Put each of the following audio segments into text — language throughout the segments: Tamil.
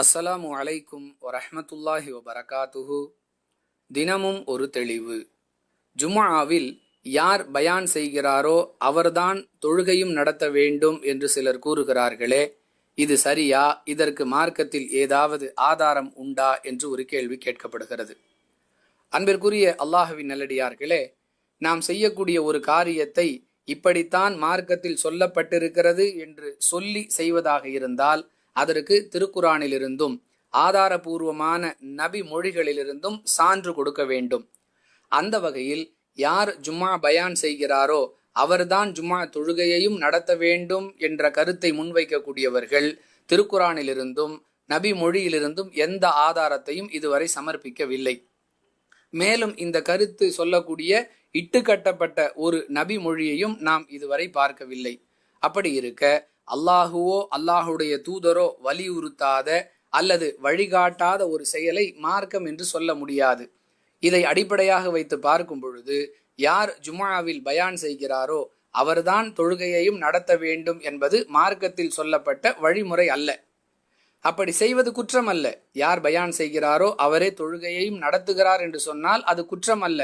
அஸ்ஸலாமு அலைக்கும் வரஹமத்துல்லாஹி வபரகாத்துஹு. தினமும் ஒரு தெளிவு. ஜுமாவில் யார் பயான் செய்கிறாரோ அவர்தான் தொழுகையும் நடத்த வேண்டும் என்று சிலர் கூறுகிறார்களே இது சரியா? இதற்கு மார்க்கத்தில் ஏதாவது ஆதாரம் உண்டா என்று ஒரு கேள்வி கேட்கப்படுகிறது. அன்பிற்குரிய அல்லாஹுவின் நல்லடியார்களே நாம் செய்யக்கூடிய ஒரு காரியத்தை இப்படித்தான் மார்க்கத்தில் சொல்லப்பட்டிருக்கிறது என்று சொல்லி செய்வதாக இருந்தால் அதற்கு திருக்குறானிலிருந்தும் ஆதாரபூர்வமான நபி மொழிகளிலிருந்தும் சான்று கொடுக்க வேண்டும். அந்த வகையில் யார் ஜும்மா பயான் செய்கிறாரோ அவர்தான் ஜும்மா தொழுகையையும் நடத்த வேண்டும் என்ற கருத்தை முன்வைக்கக்கூடியவர்கள் திருக்குறானிலிருந்தும் நபி மொழியிலிருந்தும் எந்த ஆதாரத்தையும் இதுவரை சமர்ப்பிக்கவில்லை. மேலும் இந்த கருத்து சொல்லக்கூடிய இட்டுக்கட்டப்பட்ட ஒரு நபி மொழியையும் நாம் இதுவரை பார்க்கவில்லை. அப்படி இருக்க அல்லாஹுவோ அல்லாஹுடைய தூதரோ வலியுறுத்தாத அல்லது வழிகாட்டாத ஒரு செயலை மார்க்கம் என்று சொல்ல முடியாது. இதை அடிப்படையாக வைத்து பார்க்கும் பொழுது யார் ஜுமாவில் பயான் செய்கிறாரோ அவர்தான் தொழுகையையும் நடத்த வேண்டும் என்பது மார்க்கத்தில் சொல்லப்பட்ட வழிமுறை அல்ல. அப்படி செய்வது குற்றம் அல்ல. யார் பயான் செய்கிறாரோ அவரே தொழுகையையும் நடத்துகிறார் என்று சொன்னால் அது குற்றம் அல்ல.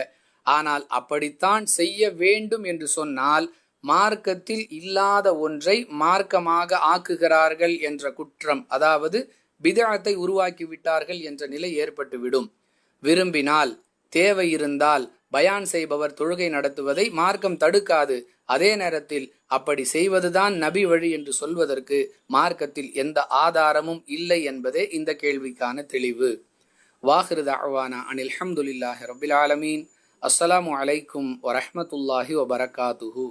ஆனால் அப்படித்தான் செய்ய வேண்டும் என்று சொன்னால் மார்க்கத்தில் இல்லாத ஒன்றை மார்க்கமாக ஆக்குகிறார்கள் என்ற குற்றம் அதாவது பிதாத்தை உருவாக்கி விட்டார்கள் என்ற நிலை ஏற்பட்டுவிடும். விரும்பினால் தேவை இருந்தால் பயான் செய்பவர் தொழுகை நடத்துவதை மார்க்கம் தடுக்காது. அதே நேரத்தில் அப்படி செய்வதுதான் நபி வழி என்று சொல்வதற்கு மார்க்கத்தில் எந்த ஆதாரமும் இல்லை என்பதே இந்த கேள்விக்கான தெளிவு. வாஹிரு தாவானா அனில் அஹமதுல்லாஹி ரபில் ஆலமீன். அஸ்ஸலாமு அலைக்கும் வரஹமத்துல்லாஹி வபரகாத்துஹூ.